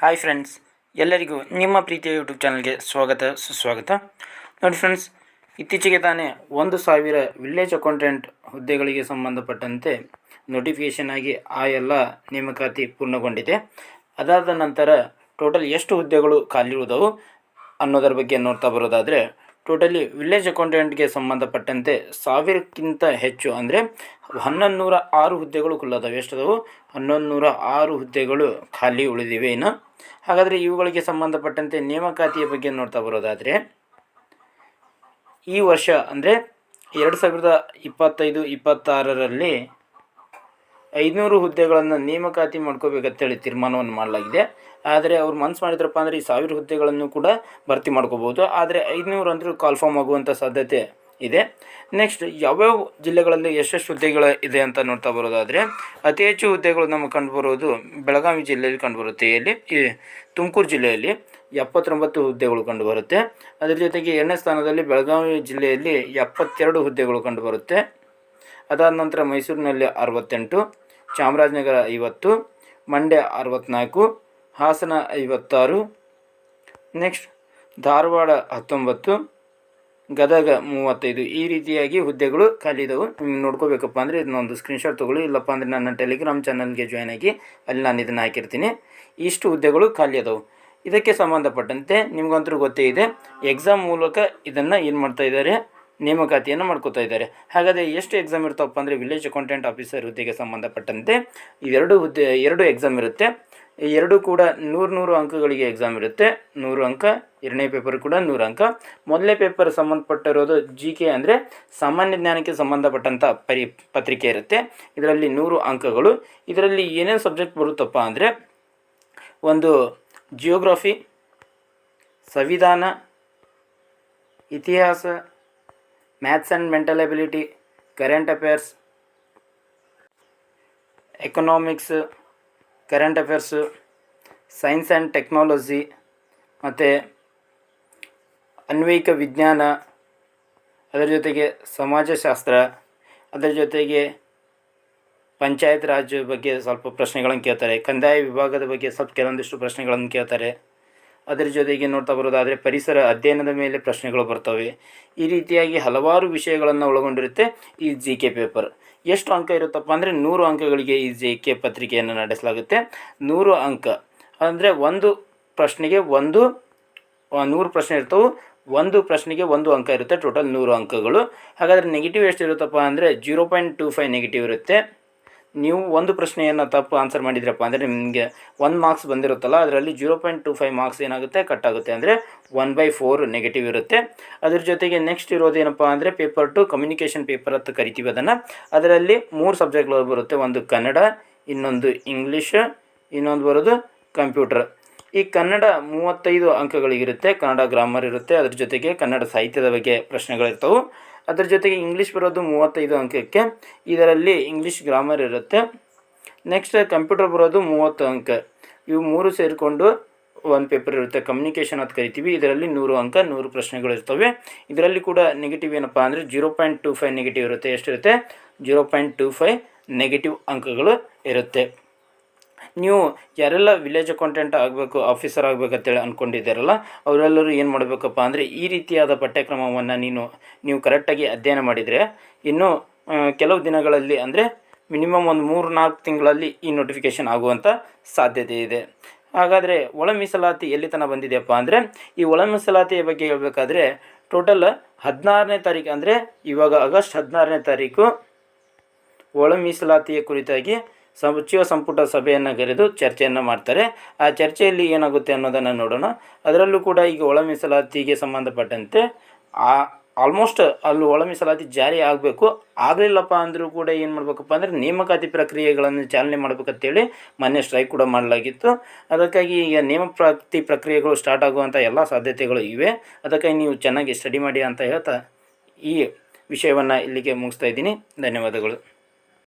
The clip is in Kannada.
ಹಾಯ್ ಫ್ರೆಂಡ್ಸ್ ಎಲ್ಲರಿಗೂ ನಿಮ್ಮ ಪ್ರೀತಿಯ ಯೂಟ್ಯೂಬ್ ಚಾನಲ್ಗೆ ಸ್ವಾಗತ, ಸುಸ್ವಾಗತ. ನೋಡಿ ಫ್ರೆಂಡ್ಸ್ ಇತ್ತೀಚೆಗೆ ತಾನೇ ಒಂದು ಸಾವಿರ ವಿಲೇಜ್ ಅಕೌಂಟೆಂಟ್ ಹುದ್ದೆಗಳಿಗೆ ಸಂಬಂಧಪಟ್ಟಂತೆ ನೋಟಿಫಿಕೇಷನ್ ಆಗಿ ಆ ಎಲ್ಲ ನೇಮಕಾತಿ ಪೂರ್ಣಗೊಂಡಿದೆ. ಅದಾದ ನಂತರ ಟೋಟಲ್ ಎಷ್ಟು ಹುದ್ದೆಗಳು ಖಾಲಿರುವುದವು ಅನ್ನೋದರ ಬಗ್ಗೆ ನೋಡ್ತಾ ಬರೋದಾದರೆ ಟೋಟಲಿ ವಿಲೇಜ್ ಅಕೌಂಟೆಂಟ್ಗೆ ಸಂಬಂಧಪಟ್ಟಂತೆ ಸಾವಿರಕ್ಕಿಂತ ಹೆಚ್ಚು ಅಂದರೆ ಹನ್ನೊಂದು ನೂರ ಆರು ಹುದ್ದೆಗಳು ಕುಲ್ಲದವು ಎಷ್ಟದವು? ಹನ್ನೊಂದು ನೂರ ಆರು ಹುದ್ದೆಗಳು ಖಾಲಿ ಉಳಿದಿವೆ ಇನ್ನು. ಹಾಗಾದರೆ ಇವುಗಳಿಗೆ ಸಂಬಂಧಪಟ್ಟಂತೆ ನೇಮಕಾತಿಯ ಬಗ್ಗೆ ನೋಡ್ತಾ ಬರೋದಾದರೆ, ಈ ವರ್ಷ ಅಂದರೆ ಎರಡು ಸಾವಿರದ ಇಪ್ಪತ್ತೈದು, ಇಪ್ಪತ್ತಾರರಲ್ಲಿ ಐದುನೂರು ಹುದ್ದೆಗಳನ್ನು ನೇಮಕಾತಿ ಮಾಡ್ಕೋಬೇಕಂತೇಳಿ ತೀರ್ಮಾನವನ್ನು ಮಾಡಲಾಗಿದೆ. ಆದರೆ ಅವ್ರು ಮನ್ಸು ಮಾಡಿದ್ರಪ್ಪ ಅಂದರೆ ಈ ಸಾವಿರ ಹುದ್ದೆಗಳನ್ನು ಕೂಡ ಭರ್ತಿ ಮಾಡ್ಕೋಬೋದು ಆದರೆ ಐದುನೂರು ಅಂದರೂ ಕಾಲ್ಫಾರ್ಮ್ ಆಗುವಂಥ ಸಾಧ್ಯತೆ ಇದೆ. ನೆಕ್ಸ್ಟ್ ಯಾವ್ಯಾವ ಜಿಲ್ಲೆಗಳಲ್ಲಿ ಎಷ್ಟೆಷ್ಟು ಹುದ್ದೆಗಳು ಇದೆ ಅಂತ ನೋಡ್ತಾ ಬರೋದಾದರೆ, ಅತಿ ಹೆಚ್ಚು ಹುದ್ದೆಗಳು ನಮಗೆ ಕಂಡುಬರೋದು ಬೆಳಗಾವಿ ಜಿಲ್ಲೆಯಲ್ಲಿ ಕಂಡುಬರುತ್ತೆ ಇಲ್ಲಿ ಈ ತುಮಕೂರು ಜಿಲ್ಲೆಯಲ್ಲಿ ಎಪ್ಪತ್ತೊಂಬತ್ತು ಹುದ್ದೆಗಳು ಕಂಡುಬರುತ್ತೆ ಅದರ ಜೊತೆಗೆ ಎರಡನೇ ಸ್ಥಾನದಲ್ಲಿ ಬೆಳಗಾವಿ ಜಿಲ್ಲೆಯಲ್ಲಿ ಎಪ್ಪತ್ತೆರಡು ಹುದ್ದೆಗಳು ಕಂಡುಬರುತ್ತೆ ಅದಾದ ನಂತರ ಮೈಸೂರಿನಲ್ಲಿ ಅರವತ್ತೆಂಟು, ಚಾಮರಾಜನಗರ ಐವತ್ತು, ಮಂಡ್ಯ ಅರವತ್ತ್ನಾಲ್ಕು ಹಾಸನ ಐವತ್ತಾರು, ನೆಕ್ಸ್ಟ್ ಧಾರವಾಡ ಹತ್ತೊಂಬತ್ತು, ಗದಗ ಮೂವತ್ತೈದು. ಈ ರೀತಿಯಾಗಿ ಹುದ್ದೆಗಳು ಖಾಲಿ ಇದಾವೆ ನಿಮ್ಗೆ ನೋಡ್ಕೋಬೇಕಪ್ಪ ಅಂದರೆ ಇದನ್ನೊಂದು ಸ್ಕ್ರೀನ್ಶಾಟ್ ತೊಗೊಳ್ಳಿ. ಇಲ್ಲಪ್ಪ ಅಂದರೆ ನನ್ನ ಟೆಲಿಗ್ರಾಮ್ ಚಾನಲ್ಗೆ ಜಾಯ್ನ್ ಆಗಿ ಅಲ್ಲಿ ನಾನು ಇದನ್ನು ಹಾಕಿರ್ತೀನಿ. ಇಷ್ಟು ಹುದ್ದೆಗಳು ಖಾಲಿ ಅದಾವು ಇದಕ್ಕೆ ಸಂಬಂಧಪಟ್ಟಂತೆ ನಿಮ್ಗಂತೂ ಗೊತ್ತೇ ಇದೆ ಎಕ್ಸಾಮ್ ಮೂಲಕ ಇದನ್ನು ಏನು ಮಾಡ್ತಾ ಇದ್ದಾರೆ? ನೇಮಕಾತಿಯನ್ನು ಮಾಡ್ಕೋತಾ ಇದ್ದಾರೆ. ಹಾಗಾದರೆ ಎಷ್ಟು ಎಕ್ಸಾಮ್ ಇರುತ್ತಪ್ಪ ಅಂದರೆ ವಿಲೇಜ್ ಅಕೌಂಟೆಂಟ್ ಆಫೀಸರ್ ಹುದ್ದೆಗೆ ಸಂಬಂಧಪಟ್ಟಂತೆ ಇವೆರಡು ಹುದ್ದೆ, ಎರಡು ಎಕ್ಸಾಮ್ ಇರುತ್ತೆ. ಎರಡು ಕೂಡ ನೂರು ನೂರು ಅಂಕಗಳಿಗೆ ಎಕ್ಸಾಮ್ ಇರುತ್ತೆ. ನೂರು ಅಂಕ, ಎರಡನೇ ಪೇಪರ್ ಕೂಡ ನೂರು ಅಂಕ. ಮೊದಲನೇ ಪೇಪರ್ ಸಂಬಂಧಪಟ್ಟಿರೋದು ಜಿ ಕೆ ಅಂದರೆ ಸಾಮಾನ್ಯ ಜ್ಞಾನಕ್ಕೆ ಸಂಬಂಧಪಟ್ಟಂಥ ಪರಿ, ಪತ್ರಿಕೆ ಇರುತ್ತೆ. ಇದರಲ್ಲಿ ನೂರು ಅಂಕಗಳು. ಇದರಲ್ಲಿ ಏನೇನು ಸಬ್ಜೆಕ್ಟ್ ಬರುತ್ತಪ್ಪ ಅಂದರೆ ಒಂದು ಜಿಯೋಗ್ರಫಿ ಸಂವಿಧಾನ, ಇತಿಹಾಸ maths and mental ability current affairs economics current affairs science and technology ಮತ್ತು ಅನ್ವಯಿಕ ವಿಜ್ಞಾನ, ಅದರ ಜೊತೆಗೆ ಸಮಾಜಶಾಸ್ತ್ರ, ಅದರ ಜೊತೆಗೆ ಪಂಚಾಯತ್ ರಾಜ್ ಬಗ್ಗೆ ಸ್ವಲ್ಪ ಪ್ರಶ್ನೆಗಳನ್ನು ಕೇಳ್ತಾರೆ. ಕಂದಾಯ ವಿಭಾಗದ ಬಗ್ಗೆ ಸ್ವಲ್ಪ ಕೆಲವೊಂದಿಷ್ಟು ಪ್ರಶ್ನೆಗಳನ್ನು ಕೇಳ್ತಾರೆ. ಅದರ ಜೊತೆಗೆ ನೋಡ್ತಾ ಬರೋದಾದರೆ ಪರಿಸರ ಅಧ್ಯಯನದ ಮೇಲೆ ಪ್ರಶ್ನೆಗಳು ಬರ್ತವೆ. ಈ ರೀತಿಯಾಗಿ ಹಲವಾರು ವಿಷಯಗಳನ್ನು ಒಳಗೊಂಡಿರುತ್ತೆ ಈ ಜಿ ಕೆ ಪೇಪರ್ ಎಷ್ಟು ಅಂಕ ಇರುತ್ತಪ್ಪ ಅಂದರೆ ನೂರು ಅಂಕಗಳಿಗೆ ಈ ಜಿ ಕೆ ಪತ್ರಿಕೆಯನ್ನು ನಡೆಸಲಾಗುತ್ತೆ. ನೂರು ಅಂಕ ಅಂದರೆ ಒಂದು ಪ್ರಶ್ನೆಗೆ ಒಂದು ನೂರು ಪ್ರಶ್ನೆ ಇರ್ತವೆ. ಒಂದು ಪ್ರಶ್ನೆಗೆ ಒಂದು ಅಂಕ ಇರುತ್ತೆ. ಟೋಟಲ್ ನೂರು ಅಂಕಗಳು. ಹಾಗಾದರೆ ನೆಗೆಟಿವ್ ಎಷ್ಟು ಇರುತ್ತಪ್ಪ ಅಂದರೆ zero point two five negative ಇರುತ್ತೆ. ನೀವು ಒಂದು ಪ್ರಶ್ನೆಯನ್ನು ತಪ್ಪು ಆನ್ಸರ್ ಮಾಡಿದ್ರಪ್ಪ ಅಂದರೆ ನಿಮಗೆ ಒಂದು ಮಾರ್ಕ್ಸ್ ಬಂದಿರುತ್ತಲ್ಲ, ಅದರಲ್ಲಿ zero point two five marks ಏನಾಗುತ್ತೆ? ಕಟ್ ಆಗುತ್ತೆ ಅಂದರೆ ಒನ್ ಬೈ ಫೋರ್ ನೆಗೆಟಿವ್ ಇರುತ್ತೆ. ಅದ್ರ ಜೊತೆಗೆ ನೆಕ್ಸ್ಟ್ ಇರೋದೇನಪ್ಪ ಅಂದರೆ ಪೇಪರ್ ಟು ಕಮ್ಯುನಿಕೇಷನ್ ಪೇಪರ್ ಅಂತ ಕರಿತೀವಿ ಅದನ್ನು. ಅದರಲ್ಲಿ ಮೂರು ಸಬ್ಜೆಕ್ಟ್ಗಳು ಬರುತ್ತೆ. ಒಂದು ಕನ್ನಡ, ಇನ್ನೊಂದು ಇಂಗ್ಲೀಷ್ ಇನ್ನೊಂದು ಬರೋದು ಕಂಪ್ಯೂಟರ್ ಈ ಕನ್ನಡ ಮೂವತ್ತೈದು ಅಂಕಗಳಿಗಿರುತ್ತೆ. ಕನ್ನಡ ಗ್ರಾಮರ್ ಇರುತ್ತೆ. ಅದ್ರ ಜೊತೆಗೆ ಕನ್ನಡ ಸಾಹಿತ್ಯದ ಬಗ್ಗೆ ಪ್ರಶ್ನೆಗಳಿರ್ತವೆ. ಅದರ ಜೊತೆಗೆ ಇಂಗ್ಲೀಷ್ ಬರೋದು ಮೂವತ್ತೈದು ಅಂಕಕ್ಕೆ. ಇದರಲ್ಲಿ ಇಂಗ್ಲೀಷ್ ಗ್ರಾಮರ್ ಇರುತ್ತೆ. ನೆಕ್ಸ್ಟ್ ಕಂಪ್ಯೂಟರ್ ಬರೋದು ಮೂವತ್ತು ಅಂಕ. ಇವು ಮೂರು ಸೇರಿಕೊಂಡು ಒಂದು ಪೇಪರ್ ಇರುತ್ತೆ. ಕಮ್ಯುನಿಕೇಷನ್ ಅಂತ ಕರಿತೀವಿ. ಇದರಲ್ಲಿ ನೂರು ಅಂಕ, ನೂರು ಪ್ರಶ್ನೆಗಳು ಇರ್ತವೆ. ಇದರಲ್ಲಿ ಕೂಡ ನೆಗೆಟಿವ್ ಏನಪ್ಪ ಅಂದರೆ zero point two five negative ಇರುತ್ತೆ. ಎಷ್ಟಿರುತ್ತೆ? Zero point two five negative ಅಂಕಗಳು ಇರುತ್ತೆ. ನೀವು ಯಾರೆಲ್ಲ ವಿಲೇಜ್ ಅಕೌಂಟೆಂಟ್ ಆಗಬೇಕು ಆಫೀಸರ್ ಆಗಬೇಕಂತೇಳಿ ಅಂದ್ಕೊಂಡಿದ್ದಾರಲ್ಲ ಅವರೆಲ್ಲರೂ ಏನು ಮಾಡಬೇಕಪ್ಪ ಅಂದರೆ ಈ ರೀತಿಯಾದ ಪಠ್ಯಕ್ರಮವನ್ನು ನೀನು, ನೀವು ಕರೆಕ್ಟಾಗಿ ಅಧ್ಯಯನ ಮಾಡಿದರೆ ಇನ್ನೂ ಕೆಲವು ದಿನಗಳಲ್ಲಿ ಅಂದರೆ ಮಿನಿಮಮ್ ಒಂದು ಮೂರು ನಾಲ್ಕು ತಿಂಗಳಲ್ಲಿ ಈ ನೋಟಿಫಿಕೇಷನ್ ಆಗುವಂಥ ಸಾಧ್ಯತೆ ಇದೆ. ಹಾಗಾದರೆ ಒಳ ಮೀಸಲಾತಿ ಎಲ್ಲಿ ತನಕ ಬಂದಿದೆಯಪ್ಪ ಅಂದರೆ, ಈ ಒಳ ಮೀಸಲಾತಿಯ ಬಗ್ಗೆ ಹೇಳಬೇಕಾದ್ರೆ ಟೋಟಲ್ ಹದಿನಾರನೇ ತಾರೀಕು ಅಂದರೆ ಇವಾಗ ಆಗಸ್ಟ್ ಹದಿನಾರನೇ ತಾರೀಕು ಒಳ ಮೀಸಲಾತಿಯ ಕುರಿತಾಗಿ ಸಚಿವ ಸಂಪುಟ ಸಭೆಯನ್ನು ಕರೆದು ಚರ್ಚೆಯನ್ನು ಮಾಡ್ತಾರೆ. ಆ ಚರ್ಚೆಯಲ್ಲಿ ಏನಾಗುತ್ತೆ ಅನ್ನೋದನ್ನು ನೋಡೋಣ. ಅದರಲ್ಲೂ ಕೂಡ ಈಗ ಒಳ ಮೀಸಲಾತಿಗೆ ಸಂಬಂಧಪಟ್ಟಂತೆ ಆ ಆಲ್ಮೋಸ್ಟ್ ಅಲ್ಲಿ ಒಳ ಮೀಸಲಾತಿ ಜಾರಿ ಆಗಬೇಕು. ಆಗಲಿಲ್ಲಪ್ಪ ಅಂದರೂ ಕೂಡ ಏನು ಮಾಡಬೇಕಪ್ಪ ಅಂದರೆ ನೇಮಕಾತಿ ಪ್ರಕ್ರಿಯೆಗಳನ್ನು ಚಾಲನೆ ಮಾಡಬೇಕಂತೇಳಿ ಮೊನ್ನೆ ಸ್ಟ್ರೈಕ್ ಕೂಡ ಮಾಡಲಾಗಿತ್ತು. ಅದಕ್ಕಾಗಿ ಈಗ ನೇಮಕಾತಿ ಪ್ರಕ್ರಿಯೆಗಳು ಸ್ಟಾರ್ಟ್ ಆಗುವಂಥ ಎಲ್ಲ ಸಾಧ್ಯತೆಗಳು ಇವೆ. ಅದಕ್ಕಾಗಿ ನೀವು ಚೆನ್ನಾಗಿ ಸ್ಟಡಿ ಮಾಡಿ ಅಂತ ಹೇಳ್ತಾ ಈ ವಿಷಯವನ್ನು ಇಲ್ಲಿಗೆ ಮುಗಿಸ್ತಾ ಇದ್ದೀನಿ. ಧನ್ಯವಾದಗಳು.